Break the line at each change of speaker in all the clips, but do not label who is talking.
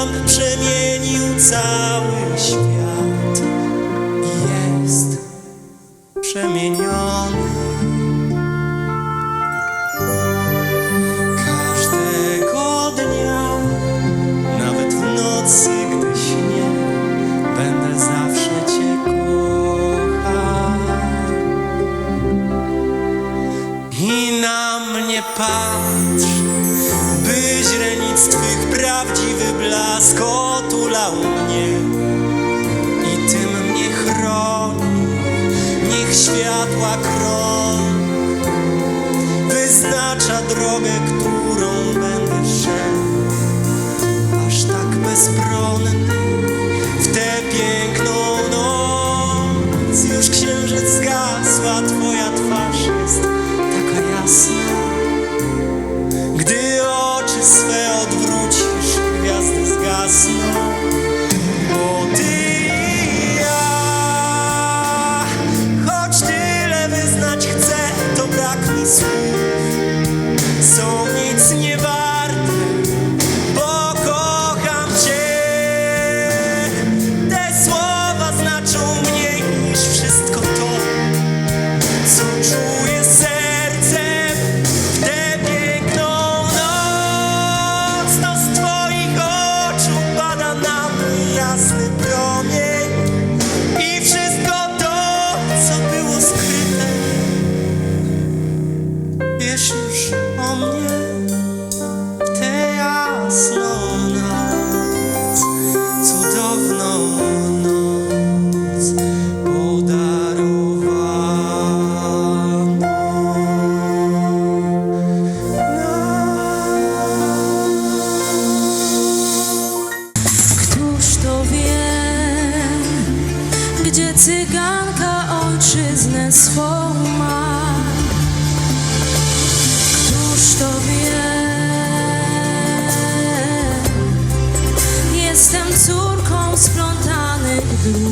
nam przemienił cały. Prawdziwy blask otulał mnie i tym mnie chroni. Niech światła krok wyznacza drogę, którą będę szedł. Aż tak bezbronny w tę piękną noc już księżyc zgasła twoja twarz.
slow. sleep your cyganka ojczyznę swą ma. Któż to wie? Jestem córką splątanych dróg.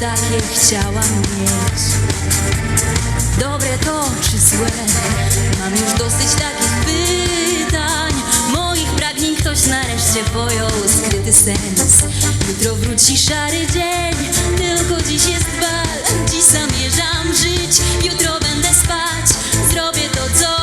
takie chciałam mieć. Dobre to czy złe, mam już dosyć takich pytań. Moich pragnień ktoś nareszcie pojął skryty sens. Jutro wróci szary dzień, tylko dziś jest bal. Dziś zamierzam żyć, jutro będę spać. Zrobię to co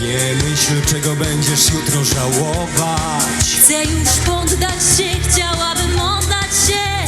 Nie myśl, czego będziesz jutro żałować.
Chcę już poddać się, chciałabym oddać się.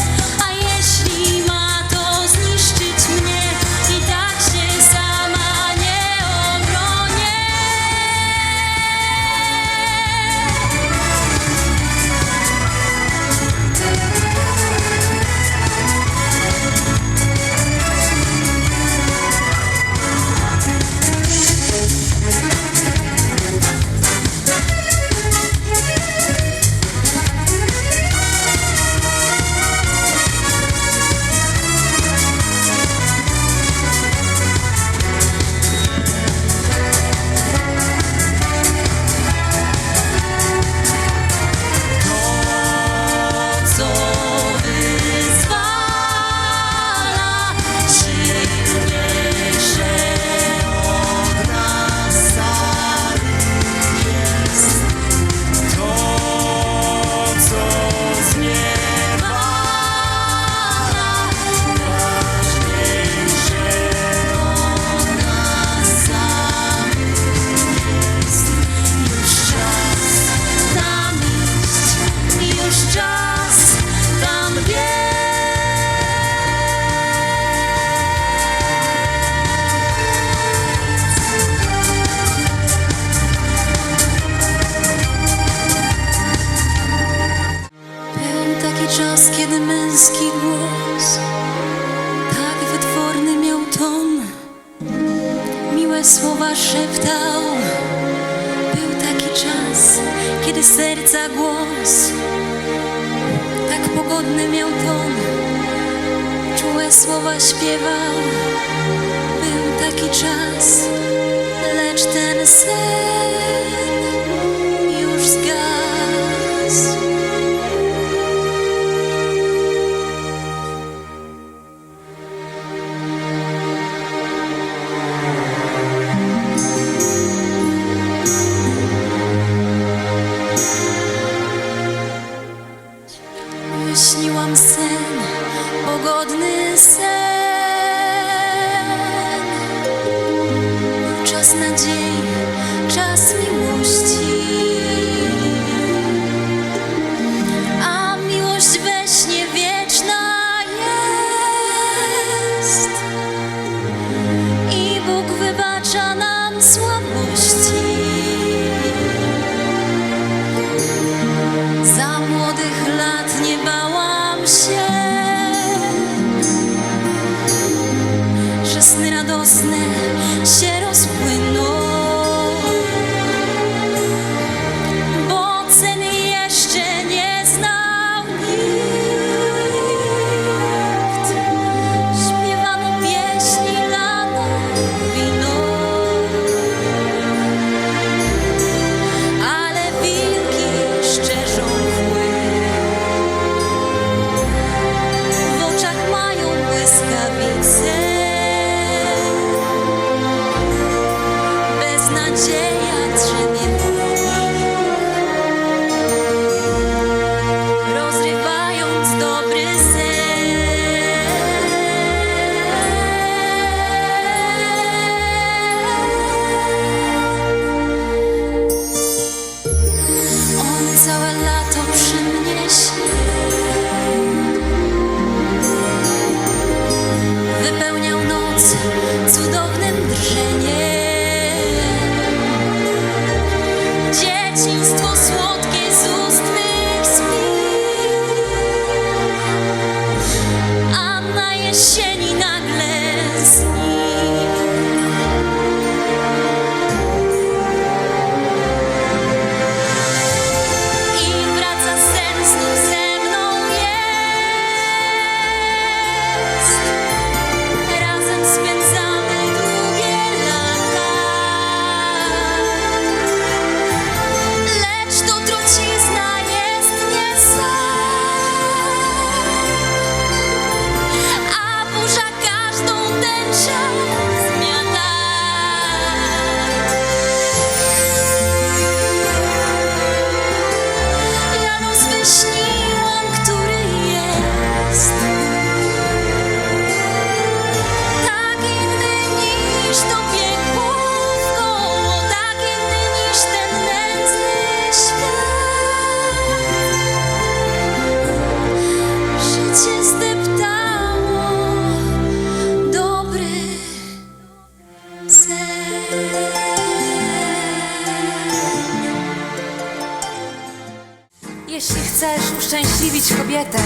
Kobietę,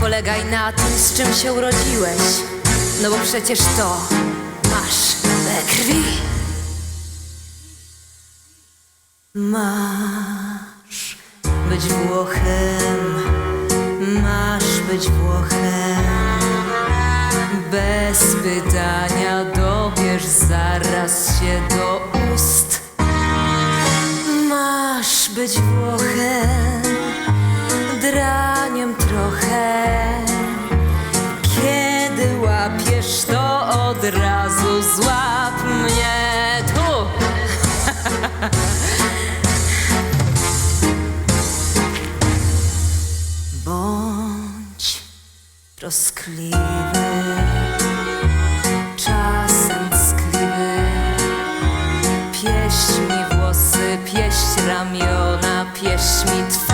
polegaj na tym, z czym się urodziłeś. No bo przecież to masz we krwi. Masz być Włochem, masz być Włochem. Bez pytania dobierz zaraz się do ust. Masz być Włochem, trochę. Kiedy łapiesz, to od razu złap mnie tu. Bądź troskliwy, czasem ckliwy. Pieść mi włosy, pieść ramiona, pieść mi twarz.